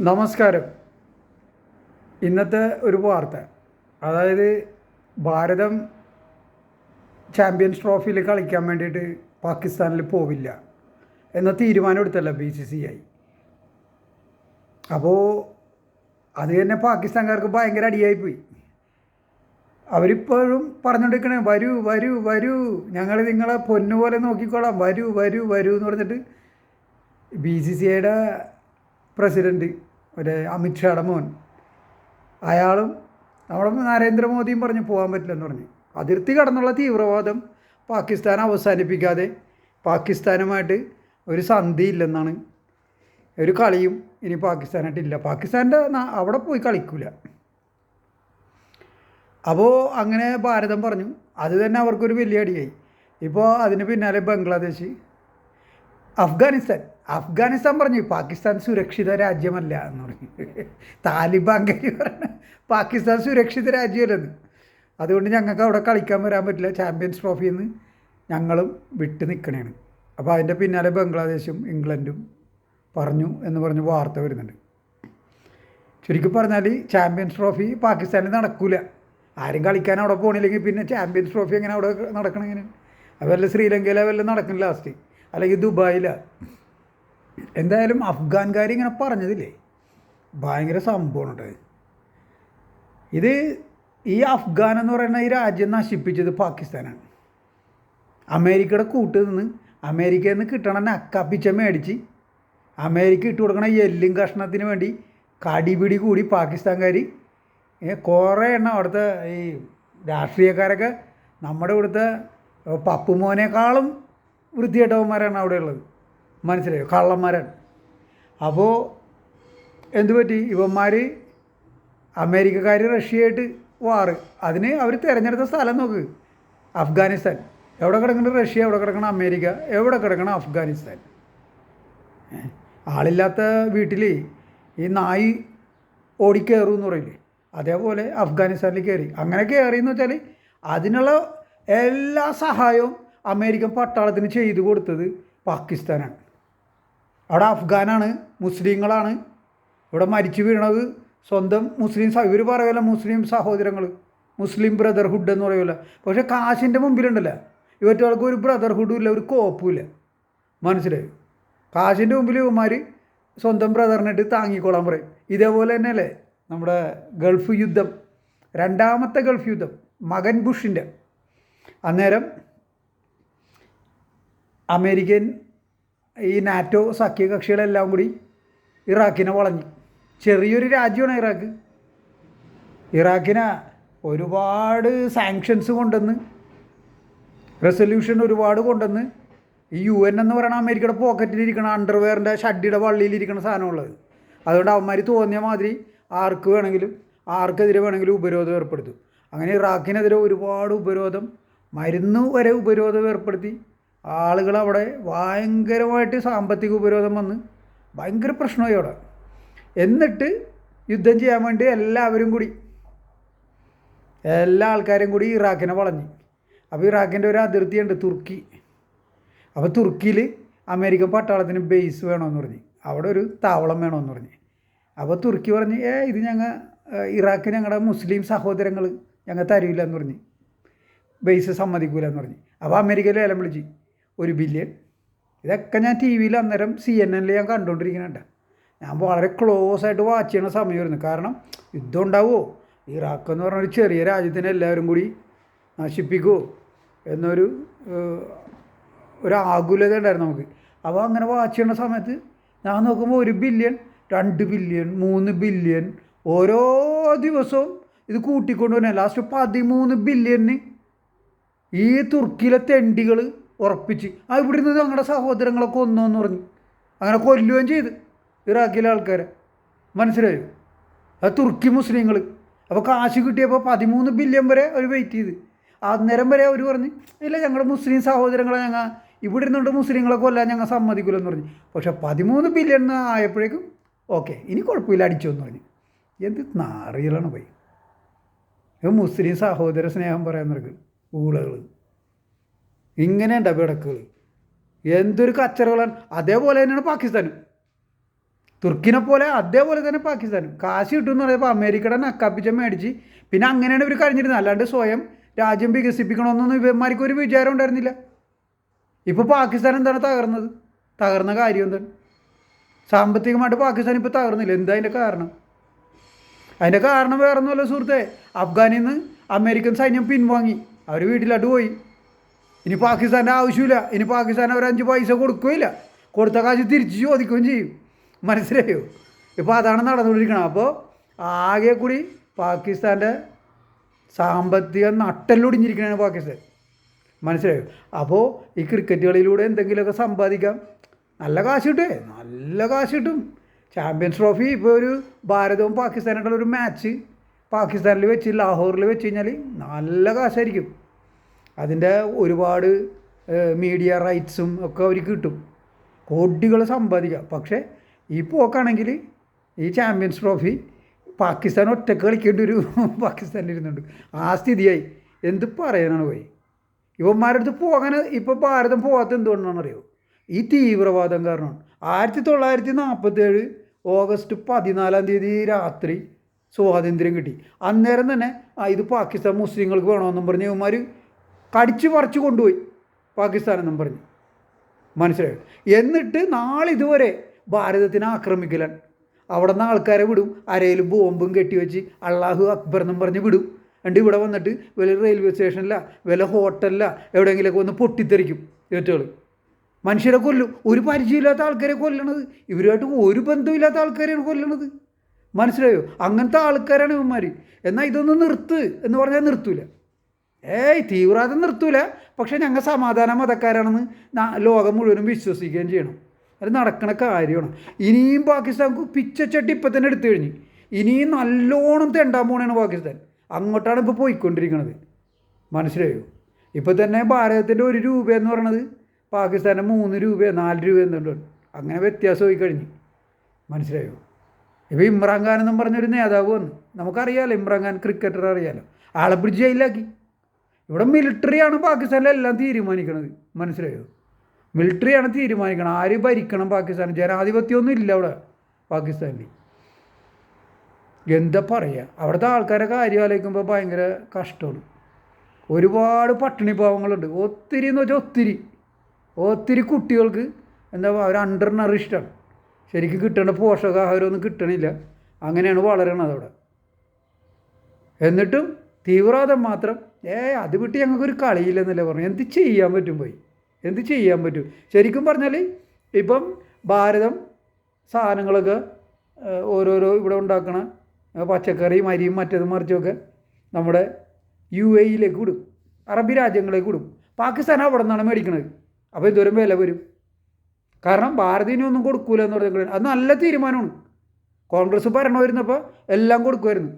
നമസ്കാരം. ഇന്നത്തെ ഒരു വാർത്ത. അതായത് ഭാരതം ചാമ്പ്യൻസ് ട്രോഫിയിൽ കളിക്കാൻ വേണ്ടിയിട്ട് പാകിസ്ഥാനിൽ പോവില്ല എന്ന തീരുമാനം എടുത്തല്ല ബി സി സി ഐ അപ്പോൾ അത് തന്നെ പാകിസ്ഥാൻകാർക്ക് ഭയങ്കര അടിയായിപ്പോയി. അവരിപ്പോഴും പറഞ്ഞുകൊണ്ടിരിക്കണേ വരൂ വരൂ വരൂ. ഞങ്ങൾ നിങ്ങളെ പൊന്നുപോലെ നോക്കിക്കോളാം. വരൂ വരൂ വരൂ എന്ന് പറഞ്ഞിട്ട് ബി സി സി ഐയുടെ പ്രസിഡന്റ് ഒരു അമിത്ഷായുടെ മോൻ. അയാളും നമ്മുടെ നരേന്ദ്രമോദിയും പറഞ്ഞു പോകാൻ പറ്റില്ലെന്ന് പറഞ്ഞു. അതിർത്തി കടന്നുള്ള തീവ്രവാദം പാകിസ്ഥാൻ അവസാനിപ്പിക്കാതെ പാകിസ്ഥാനുമായിട്ട് ഒരു സന്ധി ഇല്ലെന്നാണ്. ഒരു കളിയും ഇനി പാകിസ്ഥാനായിട്ടില്ല പാകിസ്ഥാന്റെ അവിടെ പോയി കളിക്കൂല. അപ്പോൾ അങ്ങനെ ഭാരതം പറഞ്ഞു. അത് തന്നെ അവർക്കൊരു വലിയ അടിയായി. ഇപ്പോൾ അതിന് പിന്നാലെ ബംഗ്ലാദേശ് അഫ്ഗാനിസ്ഥാൻ. അഫ്ഗാനിസ്ഥാൻ പറഞ്ഞു പാകിസ്ഥാൻ സുരക്ഷിത രാജ്യമല്ല എന്ന് പറഞ്ഞു. താലിബാൻ കരി പറഞ്ഞു പാകിസ്ഥാൻ സുരക്ഷിത രാജ്യമല്ലെന്ന്. അതുകൊണ്ട് ഞങ്ങൾക്ക് അവിടെ കളിക്കാൻ വരാൻ പറ്റില്ല. ചാമ്പ്യൻസ് ട്രോഫിയിൽ നിന്ന് ഞങ്ങളും വിട്ട് നിൽക്കണേണ് അപ്പോൾ അതിന്റെ പിന്നാലെ ബംഗ്ലാദേശും ഇംഗ്ലണ്ടും പറഞ്ഞു എന്ന് പറഞ്ഞ് വാർത്ത വരുന്നുണ്ട്. ചുരുക്കി പറഞ്ഞാൽ ചാമ്പ്യൻസ് ട്രോഫി പാകിസ്ഥാനിൽ നടക്കില്ല ആരും കളിക്കാൻ അവിടെ പോകണില്ലെങ്കിൽ പിന്നെ ചാമ്പ്യൻസ് ട്രോഫി എങ്ങനെ അവിടെ നടക്കണമെങ്കിൽ അവരെല്ലാം വല്ല ശ്രീലങ്കയിലെ വല്ല ലാസ്റ്റ് അല്ലെങ്കിൽ ദുബായില. എന്തായാലും അഫ്ഗാൻകാർ ഇങ്ങനെ പറഞ്ഞതില്ലേ? ഭയങ്കര സംഭവമാണ് ഇത് ഈ അഫ്ഗാൻ എന്ന് പറയുന്ന ഈ രാജ്യം നശിപ്പിച്ചത് പാകിസ്ഥാനാണ്. അമേരിക്കയുടെ കൂട്ട് നിന്ന് അമേരിക്കയിൽ നിന്ന് കിട്ടണ നക്കാപ്പിച്ച മേടിച്ച് അമേരിക്ക ഇട്ട് കൊടുക്കണ എല്ലും കഷ്ണത്തിന് വേണ്ടി കടിപിടി കൂടി പാകിസ്ഥാൻകാർ കുറേ എണ്ണം അവിടുത്തെ ഈ രാഷ്ട്രീയക്കാരൊക്കെ നമ്മുടെ ഇവിടുത്തെ പപ്പുമോനേക്കാളും വൃത്തികെട്ടവന്മാരാണ് അവിടെയുള്ളത് മനസ്സിലായോ? കള്ളന്മാരാണ്. അപ്പോൾ എന്തു പറ്റി? ഇവന്മാർ അമേരിക്കക്കാർ റഷ്യയായിട്ട് വാറ്. അതിന് അവർ തിരഞ്ഞെടുത്ത സ്ഥലം നോക്ക്. അഫ്ഗാനിസ്ഥാൻ. എവിടെ കിടക്കണം റഷ്യ? എവിടെ കിടക്കണം അമേരിക്ക? എവിടെ കിടക്കണം അഫ്ഗാനിസ്ഥാൻ? ആളില്ലാത്ത വീട്ടിൽ ഈ നായി ഓടിക്കയറും എന്ന് പറയില്ലേ? അതേപോലെ അഫ്ഗാനിസ്ഥാനിൽ കയറി അങ്ങനെ കയറി എന്ന് വെച്ചാൽ അതിനുള്ള എല്ലാ സഹായവും അമേരിക്കൻ പട്ടാളത്തിന് ചെയ്തു കൊടുത്തത് പാകിസ്ഥാനാണ്. അവിടെ അഫ്ഗാനാണ് മുസ്ലിങ്ങളാണ്. ഇവിടെ മരിച്ചു വീണത് സ്വന്തം മുസ്ലിം ഇവർ പറയല്ല മുസ്ലിം സഹോദരങ്ങൾ മുസ്ലിം ബ്രദർഹുഡ് എന്ന് പറയൂല. പക്ഷെ കാശിന്റെ മുമ്പിലുണ്ടല്ലോ? ഇവറ്റകൾക്ക് ഒരു ബ്രദർഹുഡും ഇല്ല ഒരു കോപ്പും ഇല്ല. മനസ്സിലായി? കാശിന്റെ മുമ്പിൽ ഇവന്മാർ സ്വന്തം ബ്രദറിനിട്ട് താങ്ങിക്കോളാൻ പറയും. ഇതേപോലെ തന്നെയല്ലേ നമ്മുടെ ഗൾഫ് യുദ്ധം. രണ്ടാമത്തെ ഗൾഫ് യുദ്ധം മകൻ ബുഷിന്റെ. അന്നേരം അമേരിക്കൻ ഈ നാറ്റോ സഖ്യകക്ഷികളെല്ലാം കൂടി ഇറാഖിനെ വളഞ്ഞു. ചെറിയൊരു രാജ്യമാണ് ഇറാഖ്. ഇറാഖിനെ ഒരുപാട് സാങ്ഷൻസ് കൊണ്ടുവന്ന് റെസൊല്യൂഷൻ ഒരുപാട് കൊണ്ടുവന്ന് ഈ യു എൻ എന്ന് പറയുന്ന അമേരിക്കയുടെ പോക്കറ്റിലിരിക്കണ അണ്ടർവെയറിന്റെ ഷഡ്ഡിയുടെ വള്ളിയിലിരിക്കണ സാധനമുള്ളത് അതുകൊണ്ട് അവന്മാർ തോന്നിയ മാതിരി ആർക്ക് വേണമെങ്കിലും ആർക്കെതിരെ വേണമെങ്കിലും ഉപരോധം ഏർപ്പെടുത്തും. അങ്ങനെ ഇറാഖിനെതിരെ ഒരുപാട് ഉപരോധം മരുന്ന് വരെ ഉപരോധം ഏർപ്പെടുത്തി. ആളുകൾ അവിടെ ഭയങ്കരമായിട്ട് സാമ്പത്തിക ഉപരോധം വന്ന് ഭയങ്കര പ്രശ്നമായി അവിടെ. എന്നിട്ട് യുദ്ധം ചെയ്യാൻ വേണ്ടി എല്ലാവരും കൂടി എല്ലാ ആൾക്കാരും കൂടി ഇറാഖിനെ വളഞ്ഞു. അപ്പോൾ ഇറാഖിന്റെ ഒരു അതിർത്തിയുണ്ട് തുർക്കി. അപ്പോൾ തുർക്കിയിൽ അമേരിക്കൻ പട്ടാളത്തിന് ബേസ് വേണമെന്ന് പറഞ്ഞു. അവിടെ ഒരു താവളം വേണമെന്ന് പറഞ്ഞു. അപ്പോൾ തുർക്കി പറഞ്ഞ് ഏ ഇത് ഞങ്ങൾ ഇറാഖ് ഞങ്ങളുടെ മുസ്ലിം സഹോദരങ്ങൾ ഞങ്ങൾ തരില്ല എന്ന് പറഞ്ഞ്. ബേസ് സമ്മതിക്കൂലെന്ന് പറഞ്ഞ്. അപ്പോൾ അമേരിക്കയിൽ ഏലം വിളിച്ച്. ഒരു ബില്യൺ ഇതൊക്കെ ഞാൻ ടി വിയിൽ അന്നേരം സി എൻ എന്നിൽ ഞാൻ കണ്ടുകൊണ്ടിരിക്കുന്നുണ്ട് ഞാൻ വളരെ ക്ലോസ് ആയിട്ട് വാച്ച് ചെയ്യണ സമയമായിരുന്നു. കാരണം യുദ്ധം ഉണ്ടാവുമോ ഇറാഖ് എന്ന് പറഞ്ഞ ഒരു ചെറിയ രാജ്യത്തിനെ എല്ലാവരും കൂടി നശിപ്പിക്കുമോ എന്നൊരു ഒരു ആകുലത ഉണ്ടായിരുന്നു നമുക്ക്. അപ്പോൾ അങ്ങനെ വാച്ച് ചെയ്യണ സമയത്ത് ഞാൻ നോക്കുമ്പോൾ ഒരു ബില്യൺ രണ്ട് ബില്യൺ മൂന്ന് ബില്യൺ ഓരോ ദിവസവും ഇത് കൂട്ടിക്കൊണ്ടുവന്നെ ലാസ്റ്റ് പതിമൂന്ന് ബില്യണിന് ഈ തുർക്കിയിലെ തെണ്ടികൾ ഉറപ്പിച്ച്. ആ ഇവിടെ നിന്ന് ഞങ്ങളുടെ സഹോദരങ്ങളെ കൊന്നു എന്ന് പറഞ്ഞു. അങ്ങനെ കൊല്ലുകയും ചെയ്ത് ഇറാഖിലെ ആൾക്കാരെ. മനസ്സിലായോ? അത് തുർക്കി മുസ്ലിങ്ങൾ അപ്പോൾ കാശ് കിട്ടിയപ്പോൾ പതിമൂന്ന് ബില്യൺ വരെ അവർ വെയിറ്റ് ചെയ്ത്. അന്നേരം വരെ അവർ പറഞ്ഞ് ഇല്ല ഞങ്ങളുടെ മുസ്ലിം സഹോദരങ്ങളെ ഞങ്ങൾ ഇവിടെ ഇരുന്നുകൊണ്ട് മുസ്ലിങ്ങളെ കൊല്ലാൻ ഞങ്ങൾ സമ്മതിക്കില്ലെന്ന് പറഞ്ഞു. പക്ഷെ പതിമൂന്ന് ബില്യൺ ആയപ്പോഴേക്കും ഓക്കെ ഇനി കുഴപ്പമില്ല അടിച്ചു എന്ന് പറഞ്ഞു. എന്ത് നാറിയലാണ് പോയി. മുസ്ലിം സഹോദര സ്നേഹം പറയാൻ നിൽക്കും ഊളകൾ ഇങ്ങനെ ഉണ്ടാവും എന്തൊരു കച്ചറകളാണ്. അതേപോലെ തന്നെയാണ് പാകിസ്ഥാനും. തുർക്കിനെ പോലെ അതേപോലെ തന്നെ പാകിസ്ഥാനും. കാശ് കിട്ടുമെന്ന് പറയുമ്പോൾ അമേരിക്കയുടെ നക്കാപ്പിച്ച മേടിച്ച് പിന്നെ അങ്ങനെയാണ് ഇവർ കഴിഞ്ഞിരുന്നത് അല്ലാണ്ട് സ്വയം രാജ്യം വികസിപ്പിക്കണമെന്നൊന്നും ഇവന്മാർക്ക് ഒരു വിചാരം ഉണ്ടായിരുന്നില്ല. ഇപ്പോൾ പാകിസ്ഥാൻ എന്താണ് തകർന്നത്? തകർന്ന കാര്യം എന്താണ്? സാമ്പത്തികമായിട്ട് പാകിസ്ഥാൻ ഇപ്പോൾ തകർന്നില്ല. എന്താ അതിന്റെ കാരണം? അതിന്റെ കാരണം വേറെ ഒന്നുമല്ല സുഹൃത്തെ. അഫ്ഗാനിൽ നിന്ന് അമേരിക്കൻ സൈന്യം പിൻവാങ്ങി. അവർ വീട്ടിലോട്ട് പോയി. ഇനി പാകിസ്ഥാന്റെ ആവശ്യമില്ല. ഇനി പാകിസ്ഥാൻ അവർ അഞ്ച് പൈസ കൊടുക്കുകയില്ല. കൊടുത്ത കാശ് തിരിച്ച് ചോദിക്കുകയും ചെയ്യും. മനസ്സിലായോ? ഇപ്പോൾ അതാണ് നടന്നുകൊണ്ടിരിക്കുന്നത് അപ്പോൾ ആകെ കൂടി പാകിസ്ഥാന്റെ സാമ്പത്തിക നട്ടെല്ലൊടിഞ്ഞിരിക്കുകയാണ് പാകിസ്ഥാൻ. മനസ്സിലായോ? അപ്പോൾ ഈ ക്രിക്കറ്റ് കളിയിലൂടെ എന്തെങ്കിലുമൊക്കെ സമ്പാദിക്കാം. നല്ല കാശ് കിട്ടേ. നല്ല കാശ് കിട്ടും. ചാമ്പ്യൻസ് ട്രോഫി ഇപ്പോൾ ഒരു ഭാരതവും പാകിസ്ഥാനായിട്ടുള്ള ഒരു മാച്ച് പാകിസ്ഥാനിൽ വെച്ച് ലാഹോറിൽ വെച്ച് കഴിഞ്ഞാൽ നല്ല കാശായിരിക്കും. അതിന്റെ ഒരുപാട് മീഡിയ റൈറ്റ്സും ഒക്കെ അവർക്ക് കിട്ടും. കോടികൾ സമ്പാദിക്കാം. പക്ഷേ ഈ പോക്കാണെങ്കിൽ ഈ ചാമ്പ്യൻസ് ട്രോഫി പാകിസ്ഥാൻ ഒറ്റയ്ക്ക് കളിക്കേണ്ട ഒരു പാകിസ്ഥാനിൽ ഇരുന്നുണ്ട്. ആ സ്ഥിതിയായി. എന്ത് പറയാനാണ് പോയി ഇവന്മാരുടെ അടുത്ത് പോകാൻ ഇപ്പോൾ ഭാരതം പോകാത്ത എന്തുകൊണ്ടാണെന്ന് അറിയോ ഈ തീവ്രവാദം കാരണമാണ് ആയിരത്തി തൊള്ളായിരത്തി നാൽപ്പത്തേഴ് ഓഗസ്റ്റ് പതിനാലാം തീയതി രാത്രി സ്വാതന്ത്ര്യം കിട്ടി. അന്നേരം തന്നെ ഇത് പാകിസ്ഥാൻ മുസ്ലിങ്ങൾക്ക് വേണമെന്നും പറഞ്ഞ് ഇവന്മാർ കടിച്ചു പറിച്ചു കൊണ്ടുപോയി പാകിസ്ഥാൻ എന്നും പറഞ്ഞു. മനസ്സിലായോ? എന്നിട്ട് നാളിതുവരെ ഭാരതത്തിനെ ആക്രമിക്കലാണ്. അവിടെ നിന്ന് ആൾക്കാരെ വിടും അരയിൽ ബോംബും കെട്ടിവെച്ച് അള്ളാഹു അക്ബർ എന്നും പറഞ്ഞ് വിടും. എന്നിട്ട് ഇവിടെ വന്നിട്ട് വല്ല റെയിൽവേ സ്റ്റേഷനില വല്ല ഹോട്ടലില എവിടെയെങ്കിലുമൊക്കെ വന്ന് പൊട്ടിത്തെറിക്കും ഏറ്റവും മനുഷ്യരെ കൊല്ലും. ഒരു പരിചയമില്ലാത്ത ആൾക്കാരെ കൊല്ലണത്. ഇവരുമായിട്ട് ഒരു ബന്ധമില്ലാത്ത ആൾക്കാരെയാണ് കൊല്ലണത്. മനസ്സിലായോ? അങ്ങനത്തെ ആൾക്കാരാണ് ഇവന്മാർ എന്നാൽ ഇതൊന്ന് നിർത്ത് എന്ന് പറഞ്ഞാൽ നിർത്തൂല. ഏയ് തീവ്രവാദം നിർത്തൂല. പക്ഷേ ഞങ്ങൾ സമാധാന മതക്കാരാണെന്ന് ലോകം മുഴുവനും വിശ്വസിക്കുകയും ചെയ്യണം. അത് നടക്കണ കാര്യമാണ്. ഇനിയും പാകിസ്ഥാൻ പിച്ചച്ചട്ടി ഇപ്പം തന്നെ എടുത്തു കഴിഞ്ഞ്. ഇനിയും നല്ലോണം തെണ്ടാൻ പോണാണ് പാകിസ്ഥാൻ. അങ്ങോട്ടാണ് ഇപ്പോൾ പോയിക്കൊണ്ടിരിക്കുന്നത് മനസ്സിലായോ? ഇപ്പോൾ തന്നെ ഭാരതത്തിന്റെ ഒരു രൂപ എന്ന് പറയണത് പാകിസ്ഥാന്റെ മൂന്ന് രൂപ നാല് രൂപ എന്നുണ്ട് അങ്ങനെ വ്യത്യാസമായി കഴിഞ്ഞു. മനസ്സിലായോ? ഇപ്പോൾ ഇമ്രാൻഖാൻ എന്നും പറഞ്ഞൊരു നേതാവ് വന്നു. നമുക്കറിയാലോ ഇമ്രാൻഖാൻ ക്രിക്കറ്റർ അറിയാലോ. ആളെ പിടിച്ച് ജയിലാക്കി ഇവിടെ മിലിറ്ററിയാണ് പാകിസ്ഥാനിലെല്ലാം തീരുമാനിക്കുന്നത് മനസ്സിലായോ? മിലിറ്ററിയാണ് തീരുമാനിക്കണം ആര് ഭരിക്കണം പാകിസ്ഥാൻ? ജനാധിപത്യമൊന്നും ഇല്ല അവിടെ പാകിസ്ഥാനിൽ എന്താ പറയുക അവിടുത്തെ ആൾക്കാരെ കാര്യം ആലോചിക്കുമ്പോൾ ഭയങ്കര കഷ്ടമാണ്. ഒരുപാട് പട്ടിണി പാവങ്ങളുണ്ട്. ഒത്തിരി എന്ന് വെച്ചാൽ ഒത്തിരി. ഒത്തിരി കുട്ടികൾക്ക് എന്താ അവർ അണ്ടർ നറിഷ്ടാണ് ശരിക്കും കിട്ടേണ്ട പോഷകാഹാരമൊന്നും കിട്ടണില്ല. അങ്ങനെയാണ് വളരണത് അവിടെ. എന്നിട്ടും തീവ്രവാദം മാത്രം ഏ അത് വിട്ട് ഞങ്ങൾക്കൊരു കളിയില്ലെന്നല്ലേ പറഞ്ഞു. എന്ത് ചെയ്യാൻ പറ്റും പോയി? എന്ത് ചെയ്യാൻ പറ്റും? ശരിക്കും പറഞ്ഞാൽ ഇപ്പം ഭാരതം സാധനങ്ങളൊക്കെ ഓരോരോ ഇവിടെ ഉണ്ടാക്കണ പച്ചക്കറിയും അരിയും മറ്റേതും മറിച്ചുമൊക്കെ നമ്മുടെ യു എയിലേക്ക് വിടും. അറബി രാജ്യങ്ങളിലേക്ക് വിടും. പാകിസ്ഥാൻ അവിടെ നിന്നാണ് മേടിക്കുന്നത് അപ്പോൾ ഇതുവരെ വില വരും. കാരണം ഭാരതീയനൊന്നും കൊടുക്കൂല എന്ന് പറഞ്ഞാൽ അത് നല്ല തീരുമാനമാണ്. കോൺഗ്രസ് ഭരണം വരുന്നപ്പോൾ എല്ലാം കൊടുക്കുമായിരുന്നു.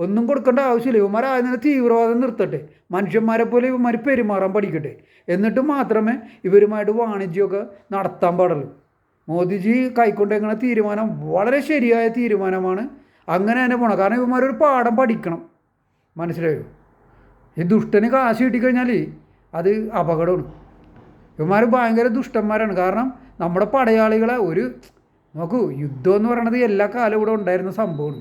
ഒന്നും കൊടുക്കേണ്ട ആവശ്യമില്ല. ഇവന്മാർ ആദ്യം തീവ്രവാദം നിർത്തട്ടെ. മനുഷ്യന്മാരെ പോലെ ഇവന്മാർ പെരുമാറാൻ പഠിക്കട്ടെ. എന്നിട്ട് മാത്രമേ ഇവരുമായിട്ട് വാണിജ്യമൊക്കെ നടത്താൻ പാടുള്ളൂ. മോദിജി കൈക്കൊണ്ടേക്കുന്ന തീരുമാനം? വളരെ ശരിയായ തീരുമാനമാണ്. അങ്ങനെ തന്നെ പോകണം കാരണം ഇവന്മാരൊരു പാഠം പഠിക്കണം. മനസ്സിലായോ? ഈ ദുഷ്ടന് കാശ് കിട്ടിക്കഴിഞ്ഞാൽ അത് അപകടമാണ്. ഇവന്മാർ ഭയങ്കര ദുഷ്ടന്മാരാണ്. കാരണം നമ്മുടെ പടയാളികളെ ഒരു നോക്കൂ യുദ്ധം എന്ന് പറയണത് എല്ലാ കാലം ഇവിടെ ഉണ്ടായിരുന്ന സംഭവമാണ്.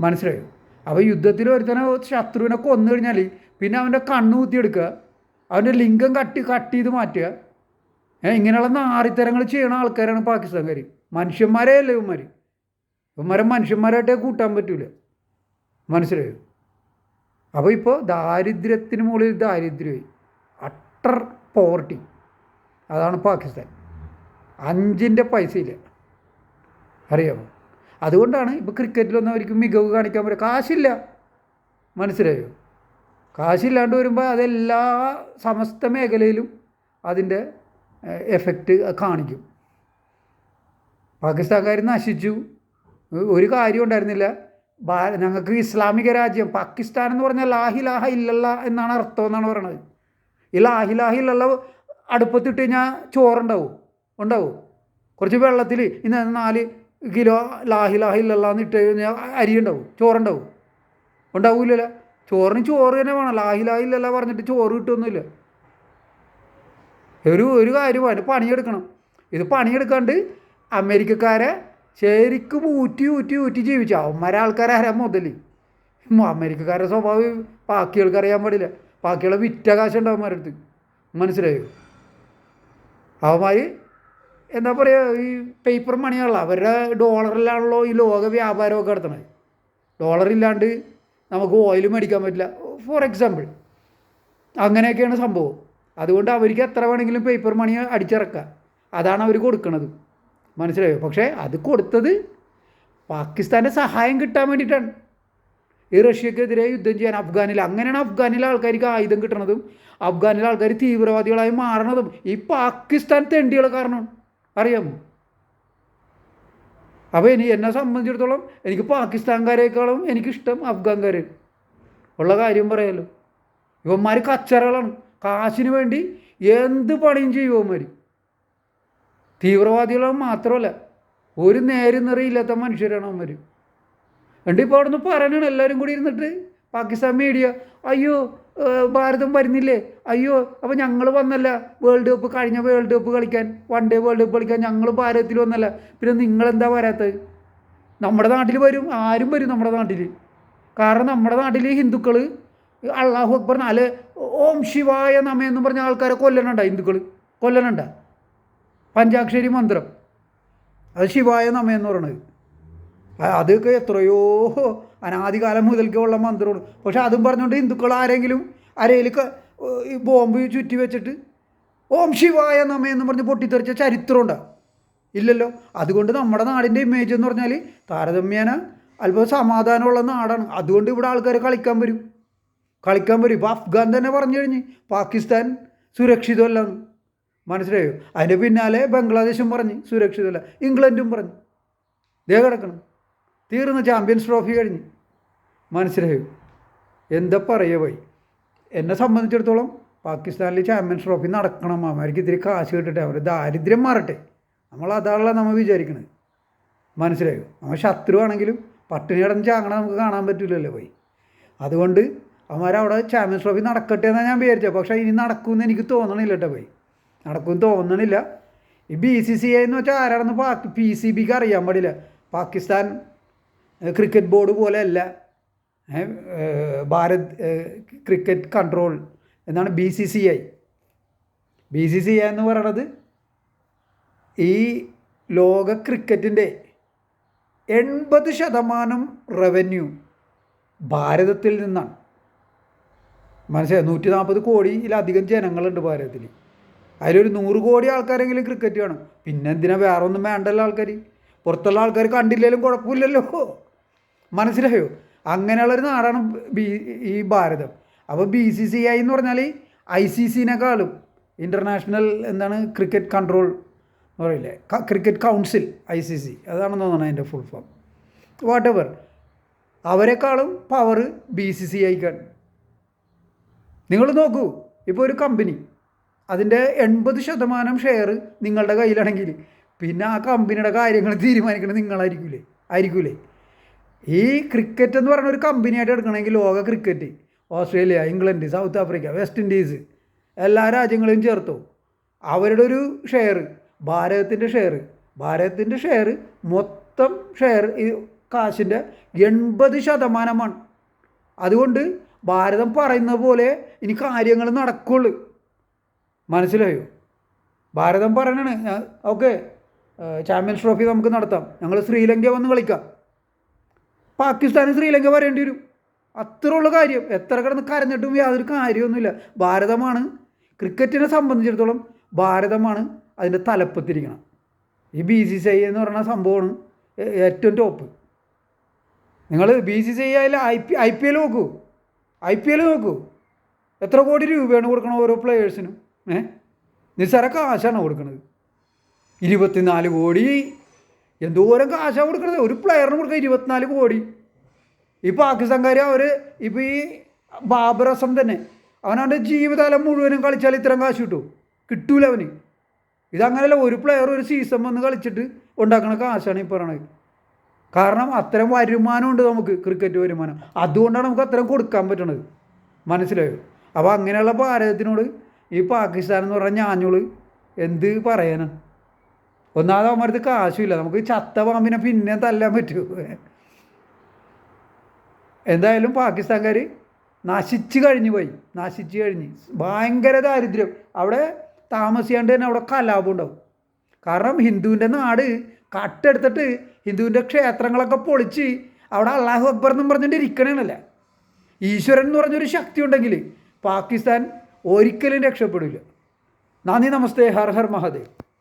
മനസ്സിലായോ? അപ്പോൾ യുദ്ധത്തിൽ ഒരുത്തനെ ശത്രുവിനെ കൊന്നു കഴിഞ്ഞാൽ പിന്നെ അവന്റെ കണ്ണ് കുത്തിയെടുക്കുക. അവന്റെ ലിംഗം കട്ടി കട്ട് ചെയ്ത് മാറ്റുക. ഇങ്ങനെയുള്ള നാറിത്തരങ്ങൾ ചെയ്യണ ആൾക്കാരാണ് പാകിസ്ഥാൻകാർ മനുഷ്യന്മാരേ അല്ലേ ഇവന്മാർ ഇവന്മാരെ മനുഷ്യന്മാരായിട്ടേ കൂട്ടാൻ പറ്റൂല. മനസ്സിലായോ? അപ്പോൾ ഇപ്പോൾ ദാരിദ്ര്യത്തിന് മുകളിൽ ദാരിദ്ര്യമായി. Utter poverty. അതാണ് പാകിസ്ഥാൻ. അഞ്ചിന്റെ പൈസയില്ല. അറിയാമോ അതുകൊണ്ടാണ് ഇപ്പോൾ ക്രിക്കറ്റിലൊന്നും അവർക്ക് മികവ് കാണിക്കാൻ പറ്റും കാശില്ല. മനസ്സിലായോ? കാശില്ലാണ്ട് വരുമ്പോൾ അതെല്ലാ സമസ്ത മേഖലയിലും അതിന്റെ എഫക്റ്റ് കാണിക്കും. പാകിസ്ഥാൻകാർ നശിച്ചു. ഒരു കാര്യം ഉണ്ടായിരുന്നില്ല. ഞങ്ങൾക്ക് ഇസ്ലാമിക രാജ്യം പാകിസ്ഥാൻ എന്ന് പറഞ്ഞാൽ ലാഹിലാഹ ഇല്ലല്ല എന്നാണ് അർത്ഥം എന്നാണ് പറയണത്. ഈ ലാഹിലാഹ ഇല്ലല്ല അടുപ്പത്തിട്ട് കഴിഞ്ഞാൽ ചോറുണ്ടാവും. ഉണ്ടാവും. കുറച്ച് വെള്ളത്തിൽ ഇന്ന് നാല് കിലോ ലാഹി ലാഹി എന്ന് ഇട്ട് കഴിഞ്ഞാൽ അരി ഉണ്ടാവും ചോറുണ്ടാവും. ഉണ്ടാവില്ലല്ലോ ചോറിന് ചോറ് തന്നെ വേണം. ലാഹി ലാഹി ഇല്ലല്ല പറഞ്ഞിട്ട് ചോറ് കിട്ടുമൊന്നുമില്ല ഒരു ഒരു കാര്യം കാര്യമാണ് പണിയെടുക്കണം. ഇത് പണിയെടുക്കാണ്ട് അമേരിക്കക്കാരെ ശരിക്കും ഊറ്റി ഊറ്റി ഊറ്റി ജീവിച്ചു. അവന്മാരെ ആൾക്കാരെ ആരാ മുതൽ അമേരിക്കക്കാരുടെ സ്വഭാവം ബാക്കികൾക്ക് അറിയാൻ പാടില്ല. ബാക്കിയുള്ള വിറ്റ കാശുണ്ട് അവന്മാരുടെ അടുത്ത്. മനസ്സിലായോ? അവന്മാർ എന്താ പറയുക ഈ പേപ്പർ മണിയാണല്ലോ അവരുടെ ഡോളറിലാണല്ലോ ഈ ലോക വ്യാപാരമൊക്കെ നടത്തണത് ഡോളർ ഇല്ലാണ്ട് നമുക്ക് ഓയിൽ മേടിക്കാൻ പറ്റില്ല. ഫോർ എക്സാമ്പിൾ അങ്ങനെയൊക്കെയാണ് സംഭവം. അതുകൊണ്ട് അവർക്ക് എത്ര വേണമെങ്കിലും പേപ്പർ മണി അടിച്ചിറക്കാം. അതാണ് അവർ കൊടുക്കുന്നത് മനസ്സിലായോ? പക്ഷേ അത് കൊടുത്തത് പാകിസ്ഥാന്റെ സഹായം കിട്ടാൻ വേണ്ടിയിട്ടാണ്. ഈ റഷ്യക്കെതിരെ യുദ്ധം ചെയ്യാൻ അഫ്ഗാനിൽ അങ്ങനെയാണ് അഫ്ഗാനിലെ ആൾക്കാർക്ക് ആയുധം കിട്ടണതും അഫ്ഗാനിലെ ആൾക്കാർ തീവ്രവാദികളായി മാറണതും ഈ പാകിസ്ഥാൻ തെണ്ടികൾ കാരണം അറിയാമോ? അപ്പോൾ ഇനി എന്നെ സംബന്ധിച്ചിടത്തോളം എനിക്ക് പാകിസ്ഥാൻകാരേക്കാളും എനിക്കിഷ്ടം അഫ്ഗാൻകാർ ഉള്ള കാര്യം പറയാലോ. ഇവന്മാർ കച്ചറകളാണ്. കാശിന് വേണ്ടി എന്ത് പണിയും ചെയ്യും ഇവന്മാർ തീവ്രവാദികളും മാത്രമല്ല ഒരു നേരം നിറയില്ലാത്ത മനുഷ്യരാണ് അവന്മാർ എന്നിട്ട് ഇപ്പോൾ നിന്ന് പറയണതാണ് എല്ലാവരും കൂടി ഇരുന്നിട്ട് പാകിസ്ഥാൻ മീഡിയ അയ്യോ ഭാരതം വരുന്നില്ലേ? അയ്യോ അപ്പോൾ ഞങ്ങൾ വന്നല്ല. വേൾഡ് കപ്പ് കഴിഞ്ഞ വേൾഡ് കപ്പ് കളിക്കാൻ. വൺ ഡേ വേൾഡ് കപ്പ് കളിക്കാൻ ഞങ്ങൾ ഭാരതത്തിൽ വന്നല്ല. പിന്നെ നിങ്ങളെന്താ വരാത്തത് നമ്മുടെ നാട്ടിൽ വരും. ആരും വരും നമ്മുടെ നാട്ടിൽ കാരണം നമ്മുടെ നാട്ടിൽ ഹിന്ദുക്കൾ അള്ളാഹു അക്ബർ നാല് ഓം ശിവായ നമ എന്ന് പറഞ്ഞ ആൾക്കാരെ കൊല്ലണുണ്ട ഹിന്ദുക്കൾ കൊല്ലണുണ്ട? പഞ്ചാക്ഷരി മന്ത്രം. അത് ശിവായ നമ എന്ന് പറയണത്. അതൊക്കെ എത്രയോ അനാദികാലം മുതൽക്കേ ഉള്ള മന്ത്രമാണ്. പക്ഷെ അതും പറഞ്ഞുകൊണ്ട് ഹിന്ദുക്കൾ ആരെങ്കിലും അരയിൽ ബോംബ് ചുറ്റി വെച്ചിട്ട് ഓം ശിവായ നമയെന്ന് പറഞ്ഞ് പൊട്ടിത്തെറിച്ച ചരിത്രമുണ്ടോ. ഇല്ലല്ലോ. അതുകൊണ്ട് നമ്മുടെ നാടിന്റെ ഇമേജ് എന്ന് പറഞ്ഞാൽ താരതമ്യേന അല്പം സമാധാനമുള്ള നാടാണ്. അതുകൊണ്ട് ഇവിടെ ആൾക്കാർ കളിക്കാൻ വരും. കളിക്കാൻ വരും. ഇപ്പോൾ അഫ്ഗാൻ തന്നെ പറഞ്ഞു കഴിഞ്ഞ്. പാകിസ്ഥാൻ സുരക്ഷിതമല്ലെന്ന്. മനസ്സിലായോ? അതിന്റെ പിന്നാലെ ബംഗ്ലാദേശും പറഞ്ഞ് സുരക്ഷിതമല്ല. ഇംഗ്ലണ്ടും പറഞ്ഞ്. ദേ കിടക്കണം. തീർന്ന ചാമ്പ്യൻസ് ട്രോഫി കഴിഞ്ഞ്. മനസ്സിലായോ? എന്താ പറയുക പോയി? എന്നെ സംബന്ധിച്ചിടത്തോളം പാകിസ്ഥാനിൽ ചാമ്പ്യൻസ് ട്രോഫി നടക്കണം അവർക്ക് ഇത്തിരി കാശ് കിട്ടട്ടെ അവർ ദാരിദ്ര്യം മാറട്ടെ. നമ്മൾ അതാണല്ലോ നമ്മൾ വിചാരിക്കുന്നത് മനസ്സിലായോ? നമ്മൾ ശത്രുവാണെങ്കിലും പട്ടിണി കിടന്ന് ചാങ്ങണ നമുക്ക് കാണാൻ പറ്റില്ലല്ലോ പോയി. അതുകൊണ്ട് അവന്മാരവിടെ ചാമ്പ്യൻസ് ട്രോഫി നടക്കട്ടെ എന്നാണ് ഞാൻ വിചാരിച്ചത് പക്ഷേ ഇനി നടക്കുമെന്ന് എനിക്ക് തോന്നണില്ല കേട്ടോ പോയി. നടക്കുമെന്ന് തോന്നണില്ല. ഈ ബി സി സി ഐ എന്ന് വെച്ചാൽ ആരാണെന്ന് പാക് പി സി ബിക്ക് അറിയാൻ പാടില്ല. പാകിസ്ഥാൻ ക്രിക്കറ്റ് ബോർഡ് പോലെയല്ല. ഭാരത് ക്രിക്കറ്റ് കൺട്രോൾ എന്നാണ് B C C I. B C C I എന്ന് പറയണത് ഈ ലോക ക്രിക്കറ്റിന്റെ എൺപത് ശതമാനം റവന്യൂ ഭാരതത്തിൽ നിന്നാണ്. മനസ്സിലായി? നൂറ്റി നാൽപ്പത് കോടിയിലധികം ജനങ്ങളുണ്ട് ഭാരതത്തിൽ. അതിലൊരു നൂറ് കോടി ആൾക്കാരെങ്കിലും ക്രിക്കറ്റ് കാണും. പിന്നെ എന്തിനാ വേറെ ഒന്നും വേണ്ടല്ലോ ആൾക്കാർ പുറത്തുള്ള ആൾക്കാർ കണ്ടില്ലെങ്കിലും കുഴപ്പമില്ലല്ലോ. മനസ്സിലായോ? അങ്ങനെയുള്ളൊരു നാടാണ് ബി ഈ ഭാരതം. അപ്പോൾ ബി സി സി ഐ എന്ന് പറഞ്ഞാൽ ഐ സി സിനേക്കാളും ഇന്റർനാഷണൽ എന്താണ് ക്രിക്കറ്റ് കൺട്രോൾ എന്ന് പറയില്ലേ? Cricket council I C C. അതാണെന്ന് തോന്നണം അതിന്റെ ഫുൾ ഫോം വാട്ട് എവർ അവരെക്കാളും പവർ ബി സി സി ഐക്കാണ്. നിങ്ങൾ നോക്കൂ ഇപ്പോൾ ഒരു കമ്പനി അതിന്റെ എൺപത് ശതമാനം ഷെയർ നിങ്ങളുടെ കയ്യിലാണെങ്കിൽ പിന്നെ ആ കമ്പനിയുടെ കാര്യങ്ങൾ തീരുമാനിക്കുന്നത് നിങ്ങളായിരിക്കൂലേ? ആയിരിക്കൂലേ? ഈ ക്രിക്കറ്റ് എന്ന് പറയുന്ന ഒരു കമ്പനിയായിട്ട് എടുക്കണമെങ്കിൽ ലോക cricket Australia England South Africa West Indies എല്ലാ രാജ്യങ്ങളെയും ചേർത്തു. അവരുടെ ഒരു ഷെയർ ഭാരതത്തിന്റെ ഷെയർ ഭാരതത്തിന്റെ ഷെയർ മൊത്തം ഷെയർ ഈ കാശിന്റെ എൺപത് ശതമാനമാണ്. അതുകൊണ്ട് ഭാരതം പറയുന്ന പോലെ ഇനി കാര്യങ്ങൾ നടക്കുള്ളൂ. മനസ്സിലായോ? ഭാരതം പറയണാണ് ഓക്കെ ചാമ്പ്യൻസ് ട്രോഫി നമുക്ക് നടത്താം. ഞങ്ങൾ ശ്രീലങ്ക വന്ന് കളിക്കാം. പാകിസ്ഥാന് ശ്രീലങ്ക വരേണ്ടി വരും. അത്രയുള്ള കാര്യം. എത്ര കിടന്ന് കരഞ്ഞിട്ടും യാതൊരു കാര്യമൊന്നുമില്ല. ഭാരതമാണ് ക്രിക്കറ്റിനെ സംബന്ധിച്ചിടത്തോളം ഭാരതമാണ് അതിന്റെ തലപ്പത്തിരിക്കണം. ഈ ബി സി സി ഐ എന്ന് പറയുന്ന സംഭവമാണ് ഏറ്റവും ടോപ്പ് നിങ്ങൾ B C C I I P I P L നോക്കൂ. ഐ പി എൽ നോക്കൂ. എത്ര കോടി രൂപയാണ് കൊടുക്കണം ഓരോ പ്ലെയേഴ്സിനും ഏഹ് നിസ്സാര കാശാണ് കൊടുക്കുന്നത് ഇരുപത്തിനാല് കോടി എന്തോരം കാശാണ് കൊടുക്കുന്നത് ഒരു പ്ലെയറിന് കൊടുക്കുക ഇരുപത്തിനാല് കോടി. ഈ പാകിസ്ഥാൻകാർ അവർ ഇപ്പോൾ ഈ ബാബർ അസം തന്നെ അവനവന്റെ ജീവിതകാലം മുഴുവനും കളിച്ചാൽ ഇത്രയും കാശ് കിട്ടും കിട്ടൂല അവന്. ഇതങ്ങനെയല്ല ഒരു പ്ലെയർ ഒരു സീസൺ വന്ന് കളിച്ചിട്ട് ഉണ്ടാക്കുന്ന കാശാണ് ഈ പറയണത്. കാരണം അത്തരം വരുമാനമുണ്ട് നമുക്ക് ക്രിക്കറ്റ് വരുമാനം. അതുകൊണ്ടാണ് നമുക്ക് അത്തരം കൊടുക്കാൻ പറ്റണത്. മനസ്സിലായോ? അപ്പോൾ അങ്ങനെയുള്ള ഭാരതത്തിനോട് ഈ പാകിസ്ഥാൻ എന്ന് പറഞ്ഞ ഞാഞ്ഞോൾ എന്ത് പറയാനാണ്? ഒന്നാമത് അവന്മാരത് കാശുമില്ല. നമുക്ക് ചത്ത പാമ്പിനെ പിന്നെ തല്ലാൻ പറ്റൂ. എന്തായാലും പാകിസ്ഥാൻകാർ നശിച്ചു കഴിഞ്ഞു പോയി. നശിച്ചു കഴിഞ്ഞ്. ഭയങ്കര ദാരിദ്ര്യം. അവിടെ താമസിയാണ്ട് തന്നെ അവിടെ കലാപം ഉണ്ടാവും. കാരണം ഹിന്ദുവിന്റെ നാട് കട്ടെടുത്തിട്ട് ഹിന്ദുവിന്റെ ക്ഷേത്രങ്ങളൊക്കെ പൊളിച്ച് അവിടെ അള്ളാഹു അക്ബർ എന്നും പറഞ്ഞിട്ട് ഇരിക്കണേണല്ല ഈശ്വരൻ എന്ന് പറഞ്ഞൊരു ശക്തി ഉണ്ടെങ്കിൽ പാകിസ്ഥാൻ ഒരിക്കലും രക്ഷപ്പെടില്ല നന്ദി നമസ്തേ. ഹർ ഹർ മഹാദേവ്.